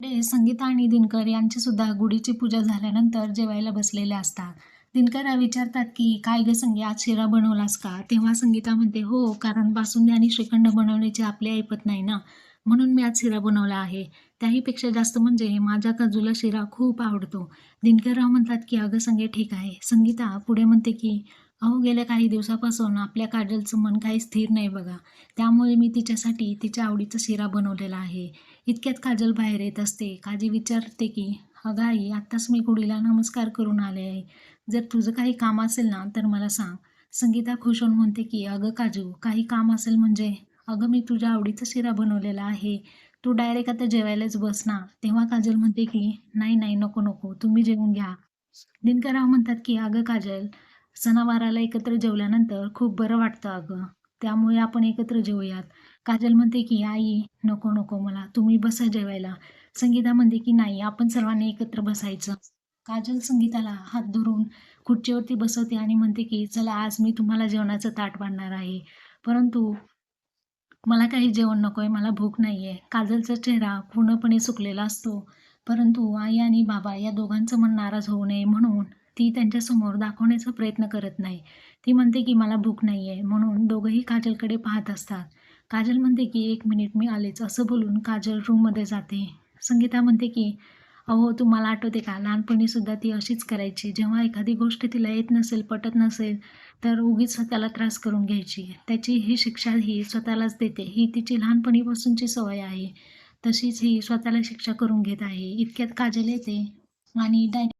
इकडे संगीता आणि दिनकर यांची सुद्धा गुढीची पूजा झाल्यानंतर जेवायला बसलेले असतात. दिनकर विचारतात की काय ग संगी आज शिरा बनवलास का? तेव्हा संगीता म्हणते हो कारण बासुंदी आणि श्रीखंड बनवण्याची आपली ऐपत नाही ना म्हणून मी आज शिरा बनवला आहे. त्याहीपेक्षा जास्त म्हणजे माझ्या काजूला शिरा खूप आवडतो. दिनकरराव म्हणतात की अगं संगे ठीक आहे. संगीता पुढे म्हणते की अहो गेल्या काही दिवसापासून आपल्या काजलचं मन काही स्थिर नाही बघा. त्यामुळे मी तिच्यासाठी तिच्या आवडीचा शिरा बनवलेला आहे. इतक्यात काजल बाहेर येत असते. काजी विचारते की अगं आई आत्ताच मी कुडीला नमस्कार करून आले आहे. जर तुझं काही काम असेल ना तर मला सांग. संगीता खुश होऊन म्हणते की अगं काजू काही काम असेल म्हणजे? अगं मी तुझ्या आवडीचा शिरा बनवलेला आहे. तू डायरेक्ट आता जेवायलाच बस ना. तेव्हा काजल म्हणते की नाही नाही नको नको. तुम्ही जेवून घ्या. दिनकरराव म्हणतात की अगं काजल सणावाराला एकत्र जेवल्यानंतर खूप बरं वाटतं अगं. त्यामुळे आपण एकत्र जेवूयात. काजल म्हणते की आई नको नको मला. तुम्ही बसा जेवायला. संगीता म्हणते की नाही आपण सर्वांनी एकत्र बसायचं. काजल संगीताला हात धरून खुर्चीवरती बसवते आणि म्हणते की चला आज मी तुम्हाला जेवणाचं ताट बांधणार आहे. परंतु मला काही जेवण नको आहे मला भूक नाही आहे काजलचा चेहरा पूर्णपणे सुकलेला असतो. परंतु आई आणि बाबा या दोघांचं मन नाराज होऊ नये म्हणून ती त्यांच्यासमोर दाखवण्याचा प्रयत्न करत नाही. ती म्हणते की मला भूक नाही आहे म्हणून दोघंही काजलकडे पाहत असतात. काजल म्हणते की एक मिनिट मी आलेच. असं बोलून काजल रूममध्ये जाते. संगीता म्हणते की अहो तुम्हाला आठवते का? लहानपणीसुद्धा ती अशीच करायची. जेव्हा एखादी गोष्ट तिला येत नसेल पटत नसेल तर उगीच स्वतःला त्रास करून घ्यायची. त्याची ही शिक्षा ही स्वतःलाच देते. ही तिची लहानपणीपासूनची सवय आहे. तशीच ही स्वतःला शिक्षा करून घेत आहे. इतक्यात काजल येते आणि डायरेक्ट